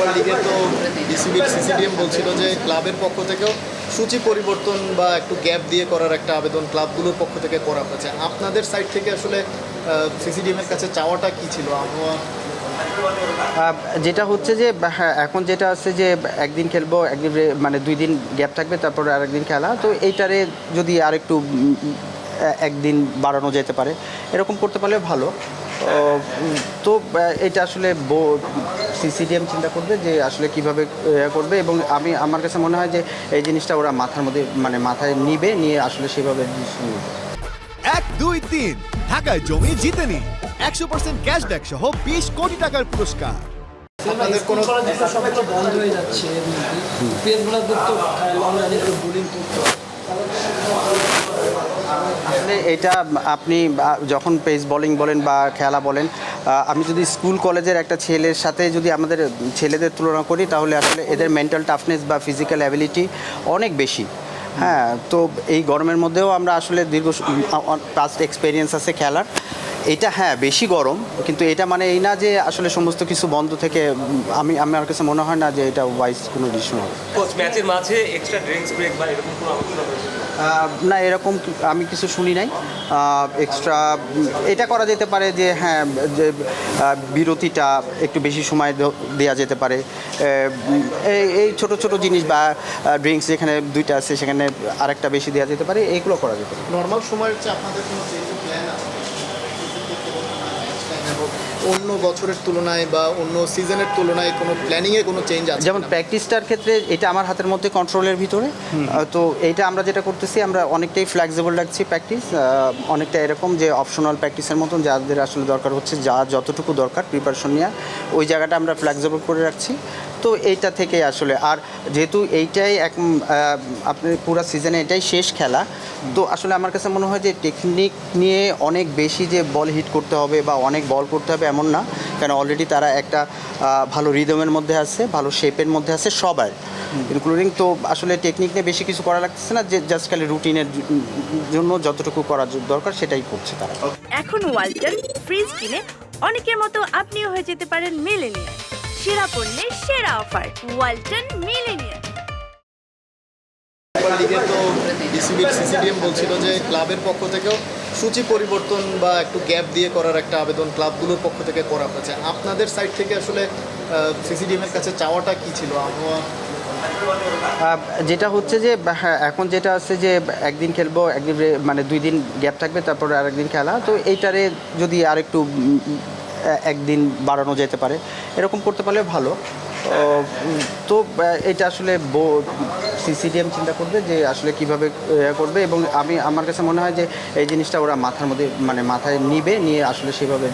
Super লিগে তো বিসিবির সিসিডিএম বলছিল যে ক্লাবের পক্ষ থেকেও সূচি পরিবর্তন বা একটু গ্যাপ দিয়ে করার একটা আবেদন ক্লাবগুলোর পক্ষ থেকে করা হয়েছে। আপনাদের সাইড থেকে আসলে সিসিডিএমের কাছে চাওয়াটা কি ছিল? আবহাওয়া যেটা হচ্ছে যে হ্যাঁ এখন যেটা আছে যে একদিন খেলব একদিন মানে দুই দিন গ্যাপ থাকবে তারপরে আরেকদিন খেলা। তো এইটারে যদি আরেকটু উম, এ- একদিন বাড়ানো যেতে পারে এরকম করতে পারলে ভালো। তো এটা আসলে সিসিডিএম চিন্তা করবে যে আসলে কীভাবে ইয়ে করবে এবং আমি আমার কাছে মনে হয় যে এই জিনিসটা ওরা মাথার মধ্যে মানে মাথায় নিবে নিয়ে আসলে সেভাবে এক দুই তিন। ঢাকায় জমি জিতে নিন একশো পার্সেন্ট ক্যাশব্যাক সহ বিশ কোটি টাকার পুরস্কার। আপনাদের কোনো তো বন্ধ হয়ে যাচ্ছে। পেজগুলো দেখতো অনলাইনে বোলিং করতো। আসলে এটা আপনি যখন পেস বোলিং বলেন বা খেলা বলেন আমি যদি স্কুল কলেজের একটা ছেলের সাথে যদি আমাদের ছেলেদের তুলনা করি, তাহলে আসলে এদের মেন্টাল টাফনেস বা ফিজিক্যাল অ্যাবিলিটি অনেক বেশি। হ্যাঁ তো এই গরমের মধ্যেও আমরা আসলে দীর্ঘ পাস্ট এক্সপিরিয়েন্স আছে খেলার। এটা হ্যাঁ বেশি গরম, কিন্তু এটা মানে এই না যে আসলে সমস্ত কিছু বন্ধ থেকে আমি, আমার কাছে মনে হয় না যে এটা ওয়াইজ কোনো ডিসিশন হবে। ম্যাচের মাঝে এক্সট্রা ড্রিঙ্কস ব্রেক বা এরকম কোনো না, এরকম আমি কিছু শুনি নাই। এক্সট্রা এটা করা যেতে পারে যে হ্যাঁ যে বিরতিটা একটু বেশি সময় দেওয়া যেতে পারে। এই ছোট ছোট জিনিস বা ড্রিঙ্কস যেখানে দুইটা আছে, সেখানে আরেকটা বেশি দেওয়া যেতে পারে, এইগুলো করা যেতে পারে। নর্মাল সময়ের চেয়ে আপনাদের কোনো অন্য বছরের তুলনায় বা অন্য সিজনের তুলনায় কোনো প্ল্যানিংয়ে কোনো চেঞ্জ আছে যেমন প্র্যাকটিসটার ক্ষেত্রে এটা আমার হাতের মধ্যে কন্ট্রোলের ভিতরে। তো এইটা আমরা যেটা করতেছি আমরা অনেকটাই ফ্লেক্সিবল রাখছি প্র্যাকটিস অনেকটা এরকম যে অপশনাল প্র্যাকটিসের মতন যাদের আসলে দরকার হচ্ছে যা যতটুকু দরকার প্রিপারেশন নেওয়া ওই জায়গাটা আমরা ফ্লেক্সিবল করে রাখছি। তো এইটা থেকে আসলে। আর যেহেতু এইটাই এক আপনার পুরো সিজনে এটাই শেষ খেলা, তো আসলে আমার কাছে মনে হয় যে টেকনিক নিয়ে অনেক বেশি যে বল হিট করতে হবে বা অনেক বল করতে হবে এমন না। কারণ অলরেডি তারা একটা ভালো রিদমের মধ্যে আছে, ভালো শেপের মধ্যে আছে সবার ইনক্লুডিং তো আসলে টেকনিক নিয়ে বেশি কিছু করা লাগতেছে না, যে জাস্ট খালি রুটিনের জন্য যতটুকু করার দরকার সেটাই করছে তারা। এখন ওয়ালটন ফ্রিজ কিনে অনেকের মতো আপনিও হয়ে যেতে পারেন মিলেনিয়ার সেরা পণ্যের সেরা অফার ওয়ালটন লিগে তো বিসিবির সিসিডিএম বলছিল যে ক্লাবের পক্ষ থেকেও সূচি পরিবর্তন বা একটু গ্যাপ দিয়ে করার একটা আবেদন ক্লাবগুলোর পক্ষ থেকে করা হয়েছে। আপনাদের সাইড থেকে আসলে সিসিডিএম এর কাছে চাওয়াটা কি ছিল? আবহাওয়া? যেটা হচ্ছে যে হ্যাঁ এখন যেটা আছে যে একদিন খেলব একদিন মানে দুই দিন গ্যাপ থাকবে তারপরে আরেকদিন খেলা। তো এইটারে যদি আরেকটু একদিন বাড়ানো যেতে পারে এরকম করতে পারলে ভালো। তো এটা আসলে সিসিডিএম চিন্তা করবে যে আসলে কীভাবে ইয়ে করবে এবং আমি, আমার কাছে মনে হয় যে এই জিনিসটা ওরা মাথার মধ্যে মানে মাথায় নিবে, নিয়ে আসলে সেভাবে।